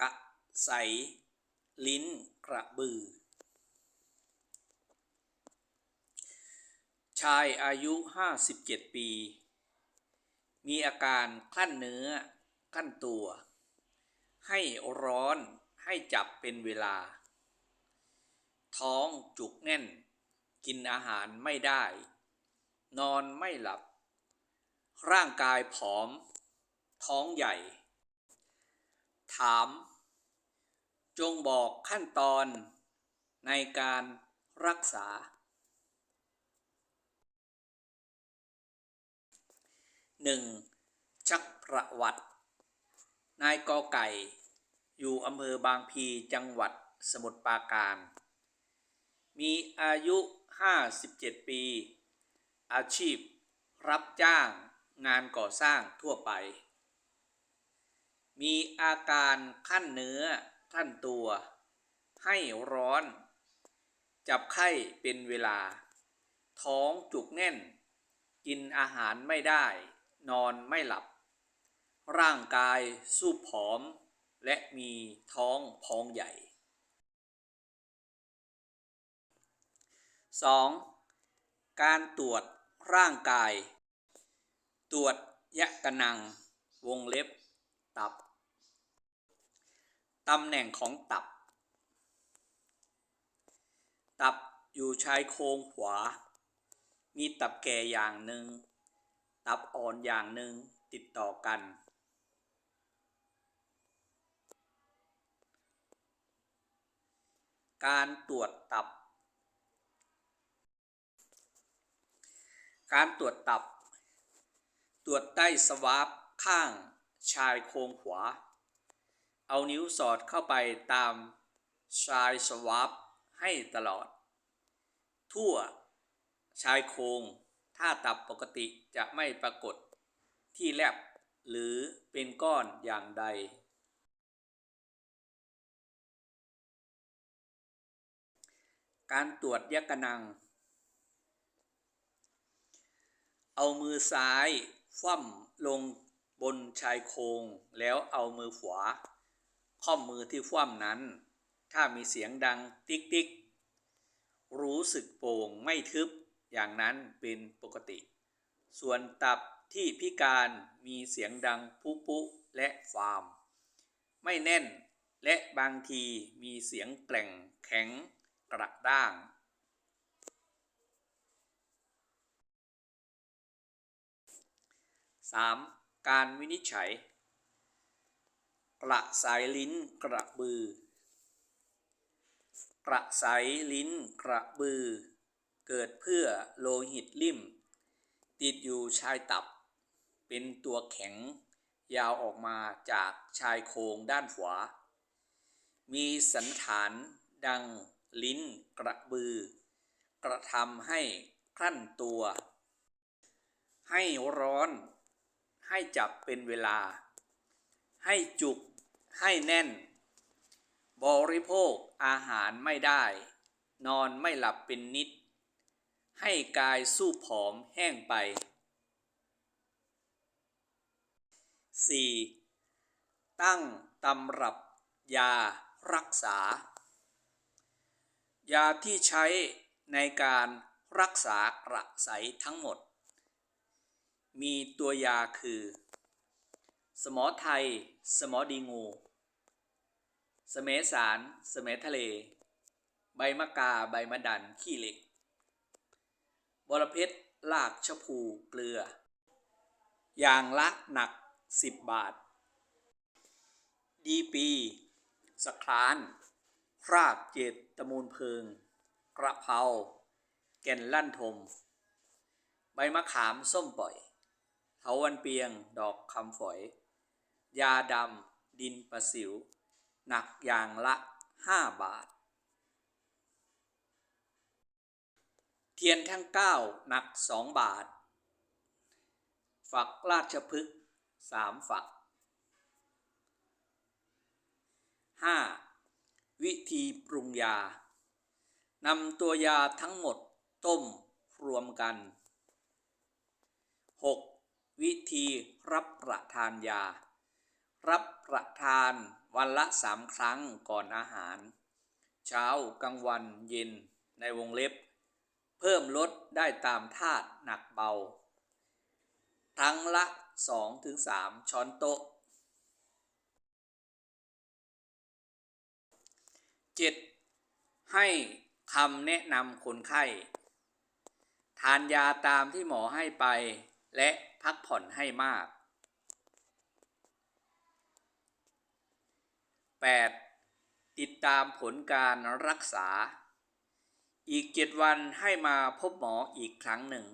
กะใส ลิ้นกระบือ ชายอายุ 57 ปี มีอาการคลั่นเนื้อคลั่นตัว ให้ร้อนให้จับเป็นเวลา ท้องจุกแน่น กินอาหารไม่ได้ นอนไม่หลับ ร่างกายผอม ท้องใหญ่ ถาม จงบอกขั้นตอนในการรักษา 1. ชักประวัติ นายกอไก่ อยู่อำเภอบางพีจังหวัดสมุทรปราการ มีอายุ 57 ปี อาชีพ รับจ้างงานก่อสร้างทั่วไป มีอาการขั้นเนื้อ ขั้นตัว ให้ร้อน จับไข้เป็นเวลา ท้องจุกแน่น กินอาหารไม่ได้ นอนไม่หลับ ร่างกายสู้ผอม และมีท้องพองใหญ่ 2. การตรวจร่างกาย ตรวจยะกะนัง วงเล็บ ตับ ตำแหน่งของตับ ตับอยู่ชายโครงขวา มีตับแก่อย่างหนึ่ง ตับอ่อนอย่างหนึ่งติดต่อกัน การตรวจตับ การตรวจตับ ตรวจใต้สวาปข้างชายโครงขวา เอานิ้วสอดเข้าไปตามชายสวาปให้ตลอด ทั่วชายโครงถ้าตับปกติจะไม่ปรากฏที่แลบหรือเป็นก้อนอย่างใดการตรวจยะกะนัง เอามือซ้ายคว่ำลงบนชายโครงแล้วเอามือขวา ข้อมือที่คว่ำนั้น ถ้ามีเสียงดังติ๊กติ๊กรู้สึกโป่งไม่ทึบอย่างนั้นเป็นปกติ ส่วนตับที่พิการมีเสียงดังปุ๊ปุและฟาร์ม ไม่แน่นและบางทีมีเสียงแกล่งแข็งกระด้าง 3. การวินิจฉัย กระสายลิ้นกระบือ กระสายลิ้นกระบือ เกิดเพื่อโลหิตลิ่ม ติดอยู่ชายตับ เป็นตัวแข็ง ยาวออกมาจากชายโครงด้านขวา มีสันฐานดังลิ้นกระบือ กระทำให้คลั่นตัว ให้ร้อน ให้จับเป็นเวลา ให้จุก ให้แน่น บริโภคอาหารไม่ได้ นอนไม่หลับเป็นนิด ให้กายสู้ผอมแห้งไป 4. ตั้งตำรับยารักษา ยาที่ใช้ในการรักษากระใสทั้งหมด มีตัวยาคือ สมอไทย สมอดีงู สเมสารสเมทะเล ใบมะกา ใบมะดัน ขี้เหล็ก บรเพชรลากชะพู เกลือ อย่างละหนัก 10 บาท ดีปี สครานรากเจดตะมูลเพิง กระเพราแก่นลั่นทม ใบมะขามส้มปล่อยเถาวันเปียง ดอกคำฝอย ยาดำดินประสิว หนักอย่างละ 5 บาท เทียนทั้ง 9 หนัก 2 บาท ฝักราชพฤกษ์3ฝัก 5. วิธีปรุงยานำตัวยาทั้งหมดต้มรวมกัน 6. วิธีรับประทานยา รับประทานวันละสามครั้งก่อนอาหาร เช้ากลางวันเย็นในวงเล็บ เพิ่มลดได้ตามธาตุหนักเบาครั้งละ 2-3 ช้อนโต๊ะ 7. ให้คำแนะนำคนไข้ ทานยาตามที่หมอให้ไป และพักผ่อนให้มาก 8. ติดตามผลการรักษา อีก 7 วันให้มาพบหมออีกครั้งหนึ่ง